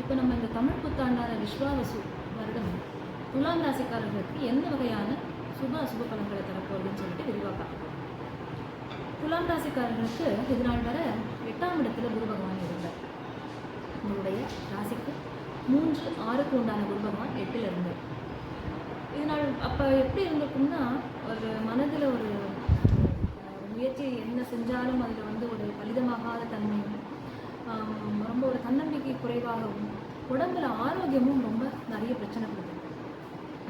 இப்போ நம்ம இந்த தமிழ் புத்தாண்டான விஸ்வாவசு வருடம் துலாம் ராசிக்காரர்களுக்கு எந்த வகையான சுப அசுப பலன்களை தரப்போகுதுன்னு சொல்லிட்டு விரிவாக பார்க்கலாம் துலாம் ராசிக்காரர்களுக்கு இது நாள் வரை எட்டாம் இடத்துல குரு பகவான் இருந்தார் உங்களுடைய ராசிக்கு மூன்று ஆறுக்கு உண்டான குரு பகவான் எட்டில் இருந்தார். இதனால் அப்போ எப்படி இருந்திருக்கும்னா ஒரு மனதில் ஒரு முயற்சி என்ன செஞ்சாலும் அதில் வந்து ஒரு பலிதமாகாத தன்மையும் ரொம்ப ஒரு தன்னம்பிக்கை குறைவாகவும் உடம்புல ஆரோக்கியமும் ரொம்ப நிறைய பிரச்சனை கொடுக்கும்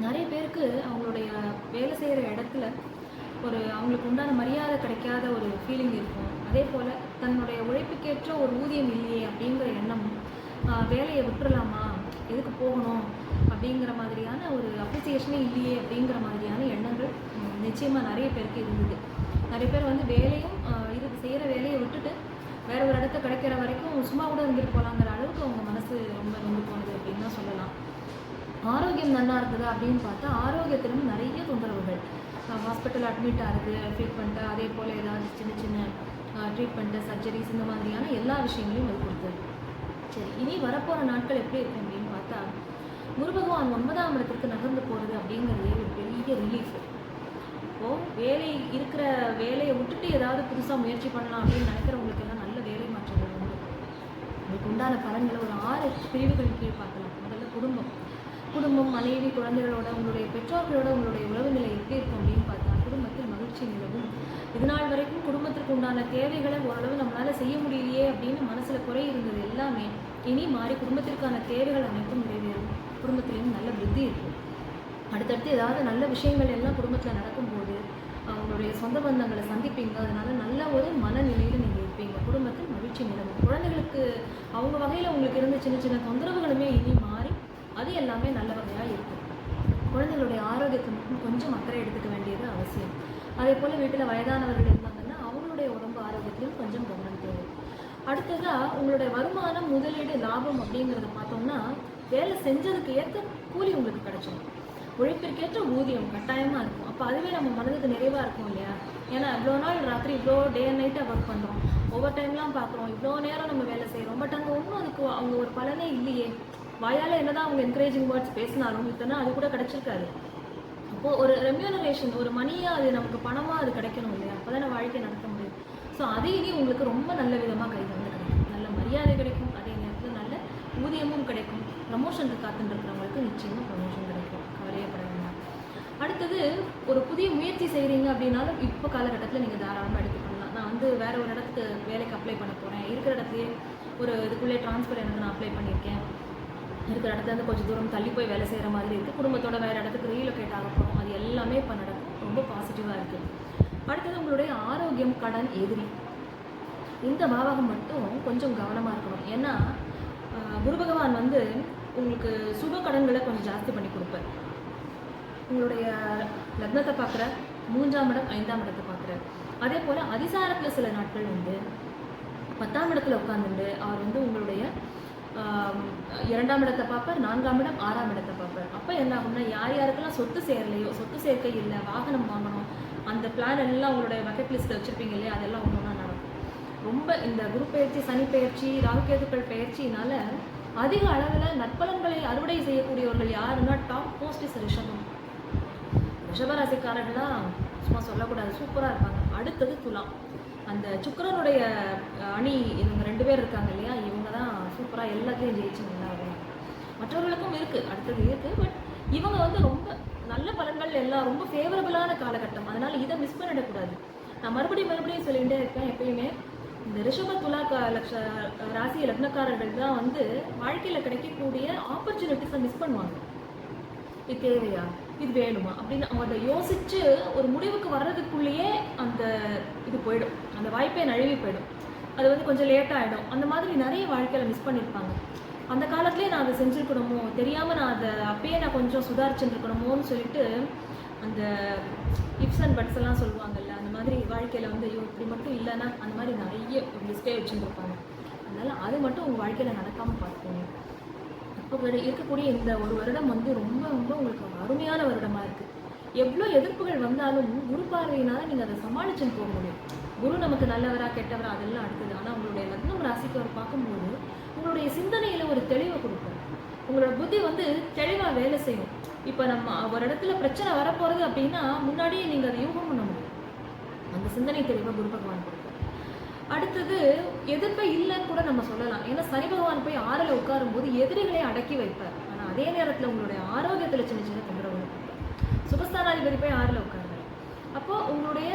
நிறைய பேருக்கு அவங்களுடைய வேலை செய்கிற இடத்துல ஒரு அவங்களுக்கு உண்டான மரியாதை கிடைக்காத ஒரு ஃபீலிங் இருக்கும். அதே போல் தன்னுடைய உழைப்புக்கேற்ற ஒரு ஊதியம் இல்லையே அப்படிங்கிற எண்ணமும் வேலையை விட்டுறலாமா? எதுக்கு போகணும்? அப்படிங்கிற மாதிரியான ஒரு அப்ரிசியேஷனே இல்லையே அப்படிங்கிற மாதிரியான எண்ணங்கள் நிச்சயமாக நிறைய பேருக்கு இருந்தது. நிறைய பேர் வந்து வேலையும் இது செய்கிற வேலையை விட்டுட்டு வேற ஒரு இடத்த கிடைக்கிற கூட இருந்துட்டு போகலாங்கிற அளவுக்கு அவங்க மனசு ரொம்ப நொந்து போனது அப்படின்னு தான் சொல்லலாம். ஆரோக்கியம் நல்லா இருக்குது அப்படின்னு பார்த்தா ஆரோக்கியத்திலும் நிறைய தொந்தரவுகள். ஹாஸ்பிட்டல் அட்மிட் ஆகுது ட்ரீட்மெண்ட்டு அதே போல் ஏதாவது சின்ன சின்ன ட்ரீட்மெண்ட்டு சர்ஜரிஸ் இந்த மாதிரியான எல்லா விஷயங்களையும் அது கொடுத்தது. சரி இனி வரப்போகிற நாட்கள் எப்படி இருக்கும் அப்படின்னு பார்த்தா குருபகவான் ஒன்பதாம் இடத்திற்கு நகர்ந்து போகிறது அப்படிங்கிறது ஒரு பெரிய ரிலீஃப் இப்போது வேலை இருக்கிற வேலையை விட்டுட்டு ஏதாவது புதுசாக முயற்சி பண்ணலாம் அப்படின்னு நினைக்கிறவங்களுக்கு எல்லாம் நல்ல வேலை மாற்றங்கள் உண்டு அதுக்கு உண்டான பலன்களை ஒரு ஆறு பிரிவுகள் கீழ் பார்க்கலாம். முதல்ல குடும்பம். குடும்பம் மனைவி குழந்தைகளோட உங்களுடைய பெற்றோர்களோட உங்களுடைய உறவு நிலை எப்படி இருக்கும் அப்படின்னு பார்த்தா குடும்பத்தில் மகிழ்ச்சி நிலவும். இது நாள் வரைக்கும் குடும்பத்திற்கு உண்டான தேவைகளை ஓரளவு நம்மளால் செய்ய முடியலையே அப்படின்னு மனசில் குறை இருந்தது எல்லாமே. இனி மாறி குடும்பத்திற்கான தேவைகள் அனைத்தும் நிறைவேறும். குடும்பத்திலையும் நல்ல விருத்தி இருக்கும். அடுத்தடுத்து ஏதாவது நல்ல விஷயங்கள் எல்லாம் குடும்பத்தில் நடக்கும்போது அவங்களுடைய சொந்த பந்தங்களை சந்திப்பீங்க. அதனால நல்ல ஒரு மனநிலையில் நீங்கள் இருப்பீங்க. குடும்பத்தில் மகிழ்ச்சி நிலவும். குழந்தைகளுக்கு அவங்க வகையில் உங்களுக்கு இருந்த சின்ன சின்ன தொந்தரவுகளுமே இனி மாறி அது எல்லாமே நல்ல வகையாக இருக்கும். குழந்தைகளுடைய ஆரோக்கியத்தை மட்டும் கொஞ்சம் அக்கறை எடுத்துக்க வேண்டியது அவசியம். அதே போல் வீட்டில் வயதானவர்கள் இருந்தாங்கன்னா அவங்களுடைய உடம்பு ஆரோக்கியத்திலும் கொஞ்சம் கவனம் தேவை. அடுத்ததாக உங்களுடைய வருமானம் முதலீடு லாபம் அப்படிங்கிறத பார்த்தோம்னா வேலை செஞ்சதுக்கு ஏற்ற கூலி உங்களுக்கு கிடைச்சிடும் உழைப்பிற்கேற்ற ஊதியம் கட்டாயமாக இருக்கும். அப்போ அதுவே நம்ம மனதுக்கு நிறைவாக இருக்கும் இல்லையா? ஏன்னா இவ்வளோ நாள் ராத்திரி இவ்வளோ டே அண்ட் நைட்டாக ஒர்க் பண்ணுறோம் ஒவ்வொரு டைம்லாம் பார்க்குறோம் இவ்வளோ நேரம் நம்ம வேலை செய்கிறோம் பட் அங்கே ஒன்றும் அதுக்கு அவங்க ஒரு பலனே இல்லையே. வாயால் என்னதான் அவங்க என்கரேஜிங் வேர்ட்ஸ் பேசினாலும் இத்தனை அது கூட கிடைச்சிருக்காது. அப்போது ஒரு ரெம்யூனரேஷன் ஒரு மணியாக அது நமக்கு பணமாக அது கிடைக்கணும் இல்லையா? அப்போ தான் வாழ்க்கை நடத்த முடியும். ஸோ அது இனி உங்களுக்கு ரொம்ப நல்ல விதமாக கை வந்து கிடைக்கும். நல்ல மரியாதை கிடைக்கும். அதே நேரத்தில் நல்ல ஊதியமும் கிடைக்கும். ப்ரமோஷனுக்கு காத்துட்டு இருக்கிறவங்களுக்கு நிச்சயமாக ப்ரமோஷன் கிடைக்கும். அடுத்தது ஒரு புதிய முயற்சி செய்கிறீங்க அப்படின்னாலும் இப்போ காலகட்டத்தில் நீங்கள் தாராளமாக எடுத்து பண்ணலாம் நான் வந்து வேறு ஒரு இடத்துக்கு வேலைக்கு அப்ளை பண்ண போகிறேன் இருக்கிற இடத்துலையே ஒரு இதுக்குள்ளே ட்ரான்ஸ்ஃபர் எனக்கு நான் அப்ளை பண்ணியிருக்கேன். இருக்கிற இடத்துல இருந்து கொஞ்சம் தூரம் தள்ளி போய் வேலை செய்கிற மாதிரி இருக்குது குடும்பத்தோட வேறு இடத்துக்கு ரீலொகேட் ஆக போகிறோம் அது எல்லாமே இப்போ நடக்கும். ரொம்ப பாசிட்டிவாக இருக்குது அடுத்தது உங்களுடைய ஆரோக்கியம் கடன் எதிரி. இந்த பாவகம் மட்டும் கொஞ்சம் கவனமாக இருக்கணும். ஏன்னா குரு பகவான் வந்து உங்களுக்கு சுப கடன்களை கொஞ்சம் ஜாஸ்தி பண்ணி கொடுப்பார். உங்களுடைய லக்னத்தை பார்க்குற மூன்றாம் இடம் ஐந்தாம் இடத்தை பார்க்குற. அதே போல் அதிசாரத்தில் சில நாட்கள் உண்டு. பத்தாம் இடத்துல உட்காந்துட்டு அவர் வந்து உங்களுடைய இரண்டாம் இடத்தை பார்ப்பார் நான்காம் இடம் ஆறாம் இடத்தை பார்ப்பார். அப்போ என்ன ஆகும்னா யார் யாருக்கெல்லாம் சொத்து சேரலையோ சொத்து சேர்க்கை இல்லை வாகனம் வாங்கணும் அந்த பிளான் எல்லாம் உங்களுடைய பக்கெட் லிஸ்ட்டில் வச்சுருப்பீங்க இல்லையா அதெல்லாம் ஒன்று ஒன்றா நடக்கும். ரொம்ப இந்த குரு பயிற்சி சனி பயிற்சி ராகுகேதுக்கள் பயிற்சினால அதிக அளவில் நற்பலன்களை அறுவடை செய்யக்கூடியவர்கள் யாருன்னா டாப் போஸ்ட் இஸ் ரிஷபம் ரிஷபராசிக்காரர்கள்லாம் சும்மா சொல்லக்கூடாது. சூப்பராக இருப்பாங்க. அடுத்தது துலாம் அந்த சுக்கரனுடைய அணி இவங்க ரெண்டு பேர் இருக்காங்க இல்லையா? இவங்க தான் சூப்பராக எல்லாத்தையும் ஜெயிச்சு நல்லா மற்றவர்களுக்கும் இருக்குது அடுத்தது இருக்குது பட் இவங்க வந்து ரொம்ப நல்ல பலன்கள் எல்லாம் ரொம்ப ஃபேவரபுளான காலகட்டம். அதனால் இதை மிஸ் பண்ணிடக்கூடாது. நான் மறுபடியும் மறுபடியும் சொல்லிகிட்டே இருக்கேன் எப்பயுமே. இந்த ரிஷப துலா லக்ஷ ராசி லக்னக்காரர்கள் தான் வந்து வாழ்க்கையில் கிடைக்கக்கூடிய ஆப்பர்ச்சுனிட்டிஸை மிஸ் பண்ணுவாங்க. இது தேவையா? இது வேணுமா? அப்படின்னு அவங்க அதை யோசிச்சு ஒரு முடிவுக்கு வர்றதுக்குள்ளேயே அந்த இது போயிடும். அந்த வாய்ப்பே நழுவி போயிடும். அது வந்து கொஞ்சம் லேட்டாக ஆகிடும் அந்த மாதிரி நிறைய வாழ்க்கையில் மிஸ் பண்ணியிருப்பாங்க அந்த காலத்துலேயே நான் அதை செஞ்சுருக்கணுமோ? தெரியாமல் நான் அதை அப்பயே நான் கொஞ்சம் சுதாரிச்சுருக்கணுமோன்னு சொல்லிட்டு அந்த இப்ஸ் அண்ட் பட்ஸ் எல்லாம் சொல்லுவாங்கல்ல அந்த மாதிரி வாழ்க்கையில் வந்து ஐயோ இப்படி மட்டும் இல்லைன்னா அந்த மாதிரி நிறைய லிஸ்ட்டே வச்சுருப்பாங்க அதனால் அது மட்டும் உங்கள் வாழ்க்கையில் நடக்காமல் பார்த்துக்கோங்க. இப்போ இருக்கக்கூடிய இந்த ஒரு வருடம் வந்து ரொம்ப ரொம்ப உங்களுக்கு அருமையான வருடமாக இருக்குது எவ்வளோ எதிர்ப்புகள் வந்தாலும் குரு பார்வையினால நீங்கள் அதை சமாளிச்சுன்னு போக முடியும். குரு நமக்கு நல்லவரா கெட்டவரா அதெல்லாம் அடுத்தது. ஆனால் உங்களுடைய லக்னம் ராசிக்கு அவர் பார்க்கும்போது உங்களுடைய சிந்தனையில் ஒரு தெளிவை கொடுக்கும் உங்களோட புத்தி வந்து தெளிவாக வேலை செய்யும். இப்போ நம்ம ஒரு இடத்துல பிரச்சனை வரப்போகிறது அப்படின்னா முன்னாடியே நீங்கள் அதை யூகம் பண்ண முடியும். அந்த சிந்தனை தெளிவாக குரு பகவான் கொடுக்கும் அடுத்தது எதிர்ப்பை இல்லைன்னு கூட நம்ம சொல்லலாம். ஏன்னா சனி பகவான் போய் ஆறில் உட்காரும் போது எதிரிகளை அடக்கி வைப்பார். ஆனால் அதே நேரத்தில் உங்களுடைய ஆரோக்கியத்தில் சின்ன சின்ன தொந்தரவு கொடுப்பார் சுகஸ்தானாதிபதி போய் ஆறில் உட்காருங்க அப்போது உங்களுடைய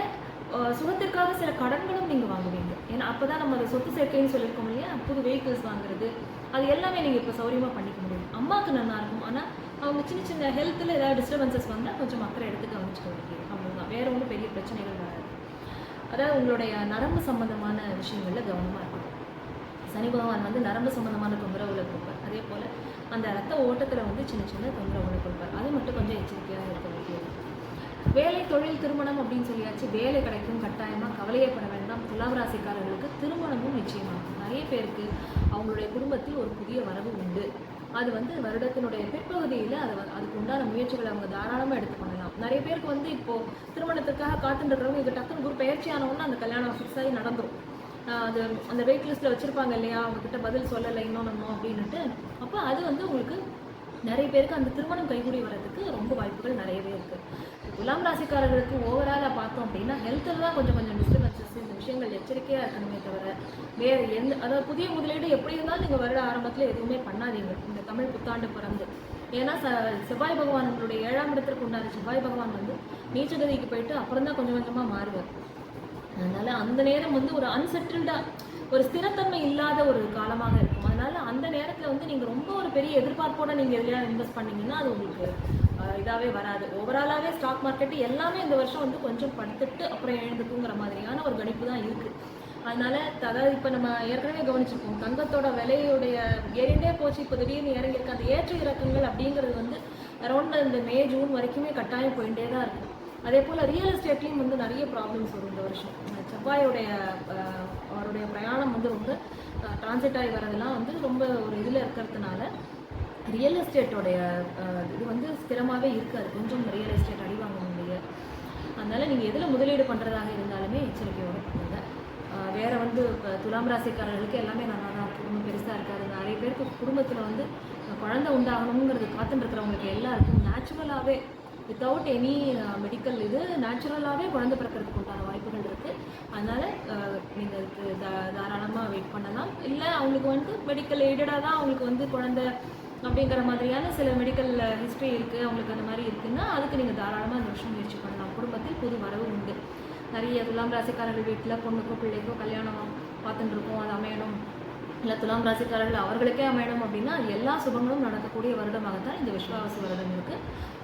சுகத்திற்காக சில கடன்களும் நீங்கள் வாங்குவீங்க. ஏன்னா அப்போ தான் நம்ம அதை சொத்து சேர்க்கைன்னு சொல்லியிருக்கோம் இல்லையா? புது வெஹிக்கிள்ஸ் வாங்குறது அது எல்லாமே நீங்கள் இப்போ சௌரியமாக பண்ணிக்க முடியும். அம்மாவுக்கு நல்லா இருக்கும். ஆனால் அவங்க சின்ன சின்ன ஹெல்த்தில் ஏதாவது டிஸ்டர்பன்சஸ் வந்தால் கொஞ்சம் மக்களை எடுத்து கவனிச்சுக்க வேண்டியது. அவ்வளோதான் வேற ஒன்றும் பெரிய பிரச்சனைகள் வராது. அதாவது உங்களுடைய நரம்பு சம்பந்தமான விஷயங்களில் கவனமாக இருக்கணும். சனி பகவான் வந்து நரம்பு சம்பந்தமான தொந்தரவுகளை கொடுப்பார். அதே போல் அந்த ரத்த ஓட்டத்தில் வந்து சின்ன சின்ன தொந்தரவுகளை கொடுப்பார். அது மட்டும் கொஞ்சம் எச்சரிக்கையாக இருக்க வேண்டியது. வேலை தொழில் திருமணம் அப்படின்னு சொல்லியாச்சு. வேலை கிடைக்கும் கட்டாயமாக கவலையப்பட வேண்டாம். துலாம் ராசிக்காரர்களுக்கு திருமணமும் நிச்சயமாகும் நிறைய பேருக்கு அவங்களுடைய குடும்பத்தில் ஒரு புதிய வரவு உண்டு. அது வந்து வருடத்தினுடைய பிற்பகுதியில் அது வ- அதுக்கு உண்டான முயற்சிகளை அவங்க தாராளமாக எடுத்து பண்ணலாம் நிறைய பேருக்கு வந்து இப்போது திருமணத்துக்காக காத்துட்டுருக்கிறவங்க இது டக்குனு குரு பயிற்சியானவொன்னு அந்த கல்யாணம் ஃபிக்ஸ் ஆகி நடந்துரும். அது அந்த வெயிட் லிஸ்ட்டில் வச்சுருப்பாங்க இல்லையா? அவங்கக்கிட்ட பதில் சொல்லலை இன்னும் நம்ம அப்படின்னுட்டு. அப்போ அது வந்து உங்களுக்கு நிறைய பேருக்கு அந்த திருமணம் கைகூடி வர்றதுக்கு ரொம்ப வாய்ப்புகள் நிறையவே இருக்குது துலாம் ராசிக்காரர்களுக்கு ஓவராலாக பார்த்தோம் அப்படின்னா ஹெல்த்தில் தான் கொஞ்சம் கொஞ்சம் டிஸ்டர்பன்சஸ் விஷயங்கள் எச்சரிக்கையாக இருக்கணுமே தவிர வேறு எந்த அதாவது புதிய முதலீடு எப்படி இருந்தாலும் நீங்கள் வருட ஆரம்பத்தில் எதுவுமே பண்ணாதீங்க. இந்த தமிழ் புத்தாண்டு பிறந்து. ஏன்னா ச செவ்வாய் பகவான் ஏழாம் இடத்திற்கு உண்டான செவ்வாய் பகவான் வந்து நீச்சகதிக்கு போயிட்டு அப்புறம் தான் கொஞ்சம் கொஞ்சமாக மாறுவார். அதனால அந்த நேரம் வந்து ஒரு அன்செட்டில்டாக ஒரு ஸ்திரத்தன்மை இல்லாத ஒரு காலமாக இருக்கும். அதனால அந்த நேரத்தில் வந்து நீங்கள் ரொம்ப ஒரு பெரிய எதிர்பார்ப்போட நீங்கள் எதுலையா இன்வெஸ்ட் பண்ணீங்கன்னா அது உங்களுக்கு இதாகவே வராது. ஓவராலாகவே ஸ்டாக் மார்க்கெட் எல்லாமே இந்த வருஷம் வந்து கொஞ்சம் படுத்துட்டு அப்புறம் எழுந்துக்குங்கிற மாதிரியான ஒரு கணிப்பு தான் இருக்குது அதனால அதாவது இப்போ நம்ம ஏற்கனவே கவனிச்சிருக்கோம் தங்கத்தோட விலையுடைய ஏறிண்டே போச்சு. இப்போ திடீர்னு இறங்கியிருக்கு. அந்த ஏற்ற இறக்கங்கள் அப்படிங்கிறது வந்து அரௌண்ட் இந்த மே ஜூன் வரைக்குமே கட்டாயம் போயிட்டே தான் இருக்கும் அதே போல் ரியல் எஸ்டேட்லேயும் வந்து நிறைய ப்ராப்ளம்ஸ் வரும் இந்த வருஷம். அஹ் செவ்வாயோடைய அவருடைய பிரயாணம் வந்து ரொம்ப டிரான்சிட் ஆகி வரதெல்லாம் வந்து ரொம்ப ஒரு இதில் இருக்கிறதுனால ரியல் எஸ்டேட்டோடைய இது வந்து ஸ்திரமாகவே இருக்காது. கொஞ்சம் ரியல் எஸ்டேட் அடி வாங்க முடியாது நீங்கள் எதில் முதலீடு பண்ணுறதாக இருந்தாலுமே எச்சரிக்கையோடு பண்ணுங்க வேறு வந்து இப்போ துலாம் ராசிக்காரர்களுக்கு எல்லாமே நல்லா தான் குடும்பம் பெருசாக இருக்காது. நிறைய பேருக்கு குடும்பத்தில் வந்து குழந்தை உண்டாகணுங்கிறது காத்துட்டு இருக்கிறவங்களுக்கு எல்லாருக்கும் நேச்சுரலாகவே வித்தவுட் எனி மெடிக்கல் இது நேச்சுரலாகவே குழந்தை பிறக்கிறதுக்கு உண்டான வாய்ப்புகள் இருக்குது அதனால் நீங்கள் தா தாராளமாக வெயிட் பண்ணலாம். இல்லை அவங்களுக்கு வந்து மெடிக்கல் எய்டடாக தான் அவங்களுக்கு வந்து குழந்தை அப்படிங்கிற மாதிரியான சில மெடிக்கல் ஹிஸ்ட்ரி இருக்குது அவங்களுக்கு அந்த மாதிரி இருக்குன்னா அதுக்கு நீங்கள் தாராளமாக இந்த வருஷம் முயற்சி பண்ணலாம். குடும்பத்தில் புது வரவு உண்டு. நிறைய துலாம் ராசிக்காரர்கள் வீட்டில் பொண்ணுக்கோ பிள்ளைக்கோ கல்யாணம் பார்த்துட்டு இருக்கோம் அது அமையணும். இல்லை துலாம் ராசிக்காரர்கள் அவர்களுக்கே அமையணும் அப்படின்னா எல்லா சுபங்களும் நடக்கக்கூடிய வருடமாகத்தான் இந்த விஸ்வாவசு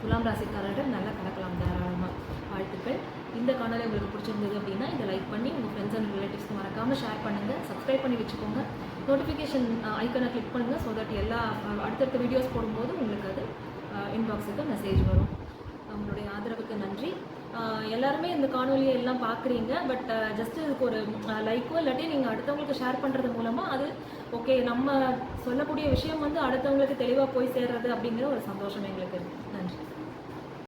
துலாம் ராசிக்காரர்கள் நல்லா கலக்கலாம் தாராளமாக வாழ்த்துக்கள். இந்த காணொலி உங்களுக்கு பிடிச்சிருந்தது அப்படின்னா இதை லைக் பண்ணி உங்கள் ஃப்ரெண்ட்ஸ் அண்ட் ரிலேட்டிவ்ஸ்க்கு மறக்காமல் ஷேர் பண்ணுங்கள் சப்ஸ்கிரைப் பண்ணி வச்சுக்கோங்க. நோட்டிஃபிகேஷன் ஐக்கனை கிளிக் பண்ணுங்கள் ஸோ தட் எல்லா அடுத்தடுத்த வீடியோஸ் போடும்போது உங்களுக்கு அது இன்பாக்ஸுக்கு மெசேஜ் வரும். உங்களுடைய ஆதரவுக்கு நன்றி. எல்லாருமே இந்த காணொலியை எல்லாம் பார்க்குறீங்க பட் ஜஸ்ட் இதுக்கு ஒரு லைக்கோ இல்லாட்டி நீங்கள் அடுத்தவங்களுக்கு ஷேர் பண்ணுறது மூலமாக அது ஓகே நம்ம சொல்லக்கூடிய விஷயம் வந்து அடுத்தவங்களுக்கு தெளிவாக போய் சேர்றது அப்படிங்கிற ஒரு சந்தோஷம் எங்களுக்கு இருக்குது